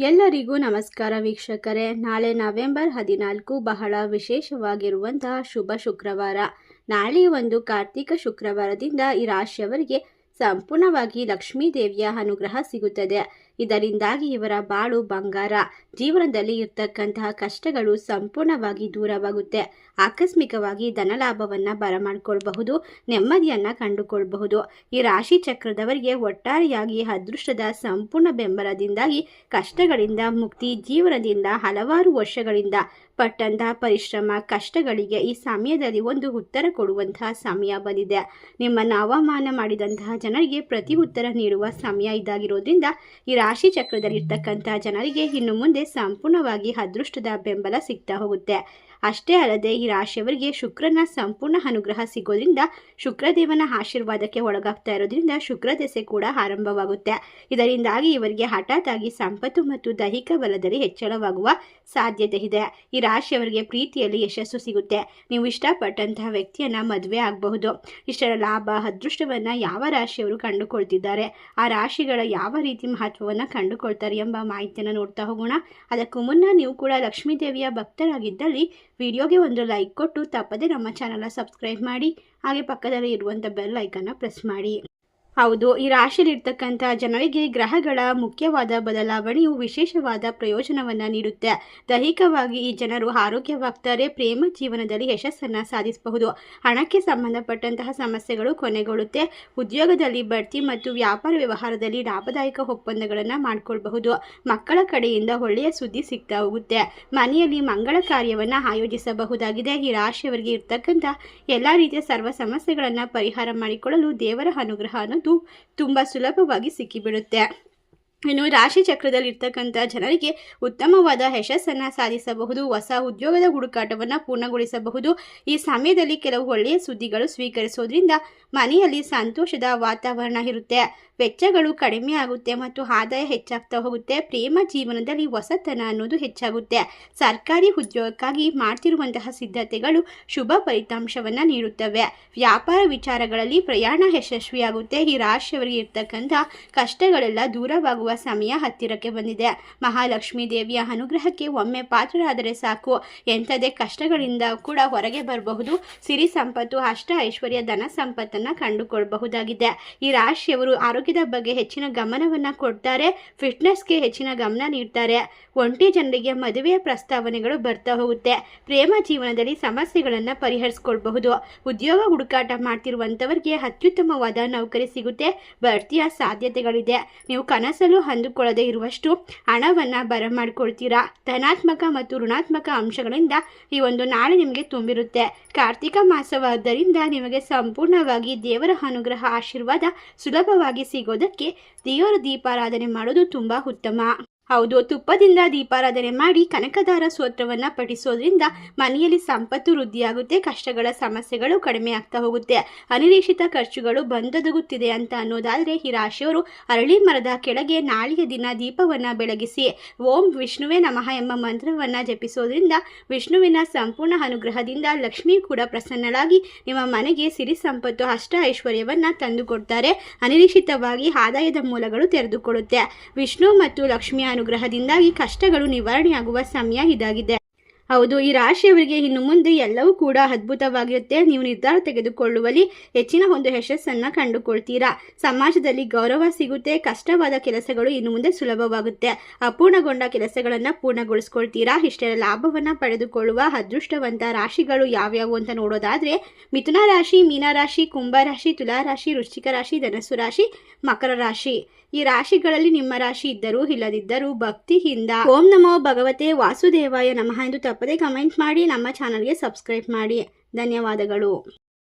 ಎಲ್ಲರಿಗೂ ನಮಸ್ಕಾರ ವೀಕ್ಷಕರೇ. ನಾಳೆ ನವೆಂಬರ್ ಹದಿನಾಲ್ಕು ಬಹಳ ವಿಶೇಷವಾಗಿರುವಂತಹ ಶುಭ ಶುಕ್ರವಾರ. ನಾಳೆ ಒಂದು ಕಾರ್ತಿಕ ಶುಕ್ರವಾರದಿಂದ ಈ ರಾಶಿಯವರಿಗೆ ಸಂಪೂರ್ಣವಾಗಿ ಲಕ್ಷ್ಮೀ ದೇವಿಯ ಅನುಗ್ರಹ ಸಿಗುತ್ತದೆ. ಇದರಿಂದಾಗಿ ಇವರ ಬಾಳು ಬಂಗಾರ. ಜೀವನದಲ್ಲಿ ಇರ್ತಕ್ಕಂತಹ ಕಷ್ಟಗಳು ಸಂಪೂರ್ಣವಾಗಿ ದೂರವಾಗುತ್ತೆ. ಆಕಸ್ಮಿಕವಾಗಿ ಧನಲಾಭವನ್ನು ಬರಮಾಡ್ಕೊಳ್ಬಹುದು, ನೆಮ್ಮದಿಯನ್ನು ಕಂಡುಕೊಳ್ಬಹುದು. ಈ ರಾಶಿ ಚಕ್ರದವರಿಗೆ ಒಟ್ಟಾರೆಯಾಗಿ ಅದೃಷ್ಟದ ಸಂಪೂರ್ಣ ಬೆಂಬಲದಿಂದಾಗಿ ಕಷ್ಟಗಳಿಂದ ಮುಕ್ತಿ, ಜೀವನದಿಂದ ಹಲವಾರು ವರ್ಷಗಳಿಂದ ಪಟ್ಟಂತಹ ಪರಿಶ್ರಮ, ಕಷ್ಟಗಳಿಗೆ ಈ ಸಮಯದಲ್ಲಿ ಒಂದು ಉತ್ತರ ಕೊಡುವಂತಹ ಸಮಯ ಬಂದಿದೆ. ನಿಮ್ಮನ್ನು ಅವಮಾನ ಮಾಡಿದಂತಹ ಜನರಿಗೆ ಪ್ರತಿ ಉತ್ತರ ನೀಡುವ ಸಮಯ ಇದಾಗಿರೋದ್ರಿಂದ ಈ ರಾಶಿ ಚಕ್ರದಲ್ಲಿರ್ತಕ್ಕಂತಹ ಜನರಿಗೆ ಇನ್ನು ಮುಂದೆ ಸಂಪೂರ್ಣವಾಗಿ ಅದೃಷ್ಟದ ಬೆಂಬಲ ಸಿಗ್ತಾ ಹೋಗುತ್ತೆ. ಅಷ್ಟೇ ಅಲ್ಲದೆ ಈ ರಾಶಿಯವರಿಗೆ ಶುಕ್ರನ ಸಂಪೂರ್ಣ ಅನುಗ್ರಹ ಸಿಗೋದ್ರಿಂದ ಶುಕ್ರದೇವನ ಆಶೀರ್ವಾದಕ್ಕೆ ಒಳಗಾಗ್ತಾ ಇರೋದ್ರಿಂದ ಶುಕ್ರ ದೆಸೆ ಕೂಡ ಆರಂಭವಾಗುತ್ತೆ. ಇದರಿಂದಾಗಿ ಇವರಿಗೆ ಹಠಾತ್ ಆಗಿ ಸಂಪತ್ತು ಮತ್ತು ದೈಹಿಕ ಬಲದಲ್ಲಿ ಹೆಚ್ಚಳವಾಗುವ ಸಾಧ್ಯತೆ ಇದೆ. ಈ ರಾಶಿಯವರಿಗೆ ಪ್ರೀತಿಯಲ್ಲಿ ಯಶಸ್ಸು ಸಿಗುತ್ತೆ. ನೀವು ಇಷ್ಟಪಟ್ಟಂತಹ ವ್ಯಕ್ತಿಯನ್ನ ಮದುವೆ ಆಗಬಹುದು. ಇಷ್ಟರ ಲಾಭ, ಅದೃಷ್ಟವನ್ನ ಯಾವ ರಾಶಿಯವರು ಕಂಡುಕೊಳ್ತಿದ್ದಾರೆ? ಆ ರಾಶಿಗಳ ಯಾವ ರೀತಿ ಮಹತ್ವವನ್ನು ಕಂಡುಕೊಳ್ತಾರೆ ಎಂಬ ಮಾಹಿತಿಯನ್ನು ನೋಡ್ತಾ ಹೋಗೋಣ. ಅದಕ್ಕೂ ಮುನ್ನ ನೀವು ಕೂಡ ಲಕ್ಷ್ಮೀ ದೇವಿಯ ಭಕ್ತರಾಗಿದ್ದಲ್ಲಿ ವಿಡಿಯೋಗೆ ಒಂದು ಲೈಕ್ ಕೊಟ್ಟು ತಪ್ಪದೆ ನಮ್ಮ ಚಾನಲ್ನ ಸಬ್ಸ್ಕ್ರೈಬ್ ಮಾಡಿ, ಹಾಗೆ ಪಕ್ಕದಲ್ಲಿ ಇರುವಂಥ ಬೆಲ್ ಐಕನ್ನ ಪ್ರೆಸ್ ಮಾಡಿ. ಹೌದು, ಈ ರಾಶಿಯಲ್ಲಿರ್ತಕ್ಕಂಥ ಜನರಿಗೆ ಗ್ರಹಗಳ ಮುಖ್ಯವಾದ ಬದಲಾವಣೆಯು ವಿಶೇಷವಾದ ಪ್ರಯೋಜನವನ್ನು ನೀಡುತ್ತೆ. ದೈಹಿಕವಾಗಿ ಈ ಜನರು ಆರೋಗ್ಯವಾಗ್ತಾರೆ, ಪ್ರೇಮ ಜೀವನದಲ್ಲಿ ಯಶಸ್ಸನ್ನು ಸಾಧಿಸಬಹುದು. ಹಣಕ್ಕೆ ಸಂಬಂಧಪಟ್ಟಂತಹ ಸಮಸ್ಯೆಗಳು ಕೊನೆಗೊಳ್ಳುತ್ತೆ. ಉದ್ಯೋಗದಲ್ಲಿ ಬಡ್ತಿ ಮತ್ತು ವ್ಯಾಪಾರ ವ್ಯವಹಾರದಲ್ಲಿ ಲಾಭದಾಯಕ ಒಪ್ಪಂದಗಳನ್ನು ಮಾಡಿಕೊಳ್ಬಹುದು. ಮಕ್ಕಳ ಕಡೆಯಿಂದ ಒಳ್ಳೆಯ ಸುದ್ದಿ ಸಿಗ್ತಾ ಹೋಗುತ್ತೆ. ಮನೆಯಲ್ಲಿ ಮಂಗಳ ಕಾರ್ಯವನ್ನು ಆಯೋಜಿಸಬಹುದಾಗಿದೆ. ಈ ರಾಶಿಯವರಿಗೆ ಇರ್ತಕ್ಕಂಥ ಎಲ್ಲ ರೀತಿಯ ಸರ್ವ ಸಮಸ್ಯೆಗಳನ್ನು ಪರಿಹಾರ ಮಾಡಿಕೊಳ್ಳಲು ದೇವರ ಅನುಗ್ರಹ ಅನ್ನೋದು ತುಂಬ ಸುಲಭವಾಗಿ ಸಿಕ್ಕಿಬಿಡುತ್ತೆ ಇನ್ನು ರಾಶಿ ಚಕ್ರದಲ್ಲಿ ಇರ್ತಕ್ಕಂಥ ಜನರಿಗೆ ಉತ್ತಮವಾದ ಯಶಸ್ಸನ್ನು ಸಾಧಿಸಬಹುದು, ಹೊಸ ಉದ್ಯೋಗದ ಹುಡುಕಾಟವನ್ನು ಪೂರ್ಣಗೊಳಿಸಬಹುದು. ಈ ಸಮಯದಲ್ಲಿ ಕೆಲವು ಒಳ್ಳೆಯ ಸುದ್ದಿಗಳು ಸ್ವೀಕರಿಸೋದ್ರಿಂದ ಮನೆಯಲ್ಲಿ ಸಂತೋಷದ ವಾತಾವರಣ ಇರುತ್ತೆ. ವೆಚ್ಚಗಳು ಕಡಿಮೆ ಆಗುತ್ತೆ ಮತ್ತು ಆದಾಯ ಹೆಚ್ಚಾಗ್ತಾ ಹೋಗುತ್ತೆ. ಪ್ರೇಮ ಜೀವನದಲ್ಲಿ ಹೊಸತನ ಅನ್ನೋದು ಹೆಚ್ಚಾಗುತ್ತೆ. ಸರ್ಕಾರಿ ಉದ್ಯೋಗಕ್ಕಾಗಿ ಮಾಡ್ತಿರುವಂತಹ ಸಿದ್ಧತೆಗಳು ಶುಭ ಫಲಿತಾಂಶವನ್ನು ನೀಡುತ್ತವೆ. ವ್ಯಾಪಾರ ವಿಚಾರಗಳಲ್ಲಿ ಪ್ರಯಾಣ ಯಶಸ್ವಿಯಾಗುತ್ತೆ. ಈ ರಾಶಿಯವರಿಗೆ ಇರ್ತಕ್ಕಂಥ ಕಷ್ಟಗಳೆಲ್ಲ ದೂರವಾಗುವ ಸಮಯ ಹತ್ತಿರಕ್ಕೆ ಬಂದಿದೆ. ಮಹಾಲಕ್ಷ್ಮೀ ದೇವಿಯ ಅನುಗ್ರಹಕ್ಕೆ ಒಮ್ಮೆ ಪಾತ್ರರಾದರೆ ಸಾಕು. ಎಂಥದೇ ಕಷ್ಟಗಳಿಂದ ಕೂಡ ಹೊರಗೆ ಬರಬಹುದು. ಸಿರಿ ಸಂಪತ್ತು, ಅಷ್ಟ ಐಶ್ವರ್ಯ, ಧನ ಸಂಪತ್ತನ್ನು ಕಂಡುಕೊಳ್ಳಬಹುದಾಗಿದೆ ಈ ರಾಶಿಯವರು ಆರೋಗ್ಯದ ಬಗ್ಗೆ ಹೆಚ್ಚಿನ ಗಮನವನ್ನು ಕೊಡ್ತಾರೆ. ಫಿಟ್ನೆಸ್ಗೆ ಹೆಚ್ಚಿನ ಗಮನ ನೀಡ್ತಾರೆ. ಒಂಟಿ ಜನರಿಗೆ ಮದುವೆಯ ಪ್ರಸ್ತಾವನೆಗಳು ಬರ್ತಾ ಹೋಗುತ್ತೆ. ಪ್ರೇಮ ಜೀವನದಲ್ಲಿ ಸಮಸ್ಯೆಗಳನ್ನು ಪರಿಹರಿಸ್ಕೊಳ್ಬಹುದು. ಉದ್ಯೋಗ ಹುಡುಕಾಟ ಮಾಡ್ತಿರುವಂಥವರಿಗೆ ಅತ್ಯುತ್ತಮವಾದ ನೌಕರಿ ಸಿಗುತ್ತೆ. ಬಡ್ತಿಯ ಸಾಧ್ಯತೆಗಳಿದೆ. ನೀವು ಕನಸಲು ಅಂದುಕೊಳ್ಳದೆ ಇರುವಷ್ಟು ಹಣವನ್ನು ಬರಮಾಡ್ಕೊಳ್ತೀರಾ? ಧನಾತ್ಮಕ ಮತ್ತು ಋಣಾತ್ಮಕ ಅಂಶಗಳಿಂದ ಈ ಒಂದು ನಾಳೆ ನಿಮಗೆ ತುಂಬಿರುತ್ತೆ. ಕಾರ್ತಿಕ ಮಾಸವಾದ್ದರಿಂದ ನಿಮಗೆ ಸಂಪೂರ್ಣವಾಗಿ ದೇವರ ಅನುಗ್ರಹ ಆಶೀರ್ವಾದ ಸುಲಭವಾಗಿ ಸಿಗೋದಕ್ಕೆ ದೇವರ ದೀಪಾರಾಧನೆ ಮಾಡೋದು ತುಂಬ ಉತ್ತಮ. ಹೌದು, ತುಪ್ಪದಿಂದ ದೀಪಾರಾಧನೆ ಮಾಡಿ ಕನಕದಾರ ಸ್ತೋತ್ರವನ್ನು ಪಠಿಸೋದ್ರಿಂದ ಮನೆಯಲ್ಲಿ ಸಂಪತ್ತು ವೃದ್ಧಿಯಾಗುತ್ತೆ, ಕಷ್ಟಗಳ ಸಮಸ್ಯೆಗಳು ಕಡಿಮೆ ಆಗ್ತಾ ಹೋಗುತ್ತೆ. ಅನಿರೀಕ್ಷಿತ ಖರ್ಚುಗಳು ಬಂದೊದಗುತ್ತಿದೆ ಅಂತ ಅನ್ನೋದಾದರೆ ಈ ರಾಶಿಯವರು ಅರಳಿ ಮರದ ಕೆಳಗೆ ನಾಳೆಯ ದಿನ ದೀಪವನ್ನ ಬೆಳಗಿಸಿ, ಓಂ ವಿಷ್ಣುವೇ ನಮಃ ಎಂಬ ಮಂತ್ರವನ್ನ ಜಪಿಸೋದ್ರಿಂದ ವಿಷ್ಣುವಿನ ಸಂಪೂರ್ಣ ಅನುಗ್ರಹದಿಂದ ಲಕ್ಷ್ಮಿ ಕೂಡ ಪ್ರಸನ್ನಳಾಗಿ ನಿಮ್ಮ ಮನೆಗೆ ಸಿರಿ ಸಂಪತ್ತು ಅಷ್ಟ ಐಶ್ವರ್ಯವನ್ನು ತಂದುಕೊಡ್ತಾರೆ. ಅನಿರೀಕ್ಷಿತವಾಗಿ ಆದಾಯದ ಮೂಲಗಳು ತೆರೆದುಕೊಳ್ಳುತ್ತೆ. ವಿಷ್ಣು ಮತ್ತು ಲಕ್ಷ್ಮಿಯ ಅನುಗ್ರಹದಿಂದಾಗಿ ಕಷ್ಟಗಳು ನಿವಾರಣೆಯಾಗುವ ಸಮಯ ಇದಾಗಿದೆ. ಹೌದು, ಈ ರಾಶಿಯವರಿಗೆ ಇನ್ನು ಮುಂದೆ ಎಲ್ಲವೂ ಕೂಡ ಅದ್ಭುತವಾಗಿರುತ್ತೆ. ನೀವು ನಿರ್ಧಾರ ತೆಗೆದುಕೊಳ್ಳುವಲ್ಲಿ ಹೆಚ್ಚಿನ ಒಂದು ಯಶಸ್ಸನ್ನು ಕಂಡುಕೊಳ್ತೀರಾ. ಸಮಾಜದಲ್ಲಿ ಗೌರವ ಸಿಗುತ್ತೆ, ಕಷ್ಟವಾದ ಕೆಲಸಗಳು ಇನ್ನು ಮುಂದೆ ಸುಲಭವಾಗುತ್ತೆ. ಅಪೂರ್ಣಗೊಂಡ ಕೆಲಸಗಳನ್ನು ಪೂರ್ಣಗೊಳಿಸ್ಕೊಳ್ತೀರಾ. ಇಷ್ಟೆಲ್ಲ ಲಾಭವನ್ನು ಪಡೆದುಕೊಳ್ಳುವ ಅದೃಷ್ಟವಂತ ರಾಶಿಗಳು ಯಾವ್ಯಾವು ಅಂತ ನೋಡೋದಾದ್ರೆ, ಮಿಥುನ ರಾಶಿ ಮೀನರಾಶಿ ಕುಂಭರಾಶಿ ತುಲಾರಾಶಿ ವೃಶ್ಚಿಕ ರಾಶಿ, ಧನಸ್ಸು ರಾಶಿ, ಮಕರ ರಾಶಿ. ಈ ರಾಶಿಗಳಲ್ಲಿ ನಿಮ್ಮ ರಾಶಿ ಇದ್ದರೂ ಇಲ್ಲದಿದ್ದರೂ ಭಕ್ತಿಯಿಂದ ಓಂ ನಮೋ ಭಗವತೆ ವಾಸುದೇವಾಯ ನಮಃ ಎಂದು ತಪ್ಪದೆ ಕಮೆಂಟ್ ಮಾಡಿ ನಮ್ಮ ಚಾನಲ್ಗೆ ಸಬ್ಸ್ಕ್ರೈಬ್ ಮಾಡಿ. ಧನ್ಯವಾದಗಳು.